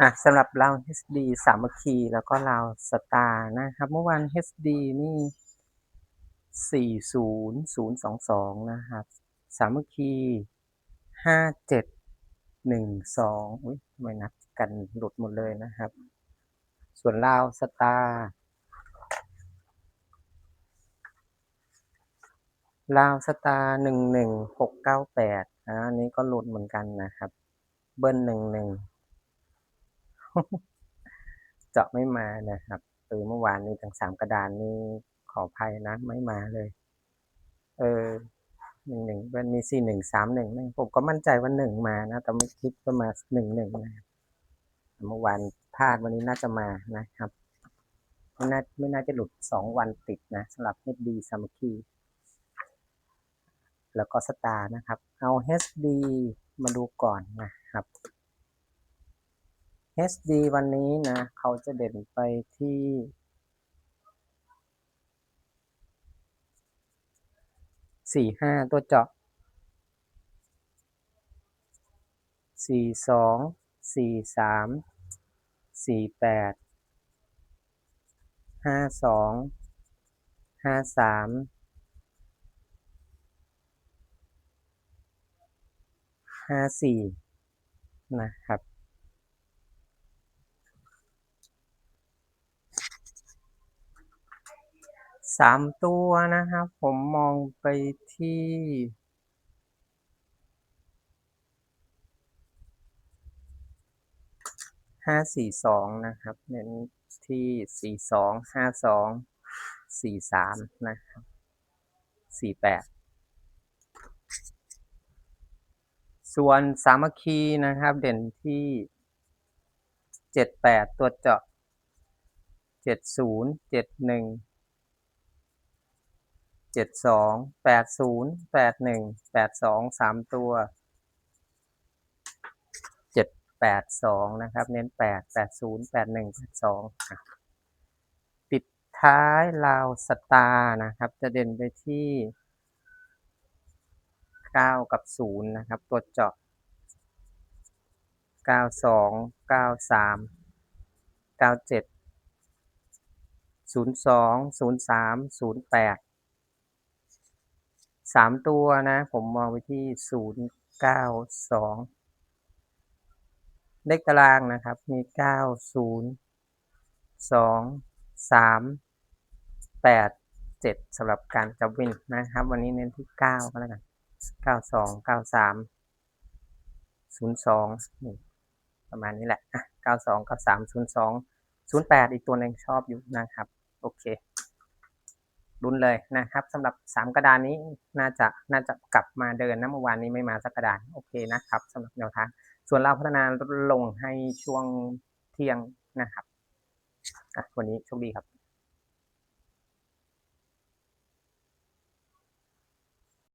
อะสำหรับเรา HD สามัคคีแล้วก็เราสตาร์นะครับ เมื่อวาน HD นี่ 40022 นะครับ สามัคคี 5712 อุ้ยทำไมนับกันหลุดหมดเลยนะครับ ส่วนลาวสตาร์ลาวสตาร์11698อ่งหกเก้าแปดอันนี้ก็หลุดเหมือนกันนะครับ เบิ้ล11 เจาะไม่มานะครับเออเมื่อวานนี้ทั้งสามกระดานนี่ขออภัยนะไม่มาเลย เออหนึ่งหนึ่งมันมีสี่หนึ่งสามหนึ่งผมก็มั่นใจว่าหนึ่งมานะ แต่ไม่คิดว่ามาหนึ่งหนึ่งนะเมื่อวานพลาดวันนี้น่าจะมานะครับไม่น่าไม่น่าจะหลุดสองวันติดนะสำหรับ HD สามัคคีแล้วก็สตาร์นะครับ เอา HD มาดูก่อนนะครับ HD วันนี้นะ เขาจะเด่นไปที่ สี่ห้าตัวเจาะสี่สองสี่สามสี่แปดห้าสองห้าสามห้าสี่นะครับ สามตัวนะครับ ผมมองไปที่ห้าสี่สองนะครับ เน้นที่สี่สองห้าสองสี่สามนะครับสี่แปดส่วนสามัคคีนะครับ เด่นที่เจ็ดแปดตัวเจาะเจ็ดศูนย์เจ็ดหนึ่ง เจ็ดสองแปดศูนย์แปดหนึ่งแปดสองสามตัวเจ็ดแปดสองนะครับ เน้นแปดแปดศูนย์แปดหนึ่งแปดสองปิดท้ายลาวสตาร์นะครับ จะเด่นไปที่เก้ากับศูนย์นะครับ ตัวเจาะเก้าสองเก้าสามเก้าเจ็ดศูนย์สองศูนย์สามศูนย์แปด สามตัวนะ ผมมองไปที่ศูนย์เก้าสองเลขตารางนะครับ มีเก้าศูนย์สองสามแปดเจ็ดสำหรับการจับวินนะครับ วันนี้เน้นที่เก้าก็แล้วกันเก้าสองเก้าสามศูนย์สองนี่ประมาณนี้แหละเก้าสองเก้าสามศูนย์สองศูนย์แปดอีกตัวหนึ่งชอบอยู่นะครับ โอเค รุนเลยนะครับสำหรับสามกระดานนี้น่าจะน่าจะกลับมาเดินนะเมื่อวานนี้ไม่มาสักกระดานโอเคนะครับสำหรับแนวทางส่วนเราพัฒนาลงให้ช่วงเที่ยงนะครับวันนี้โชคดีครับ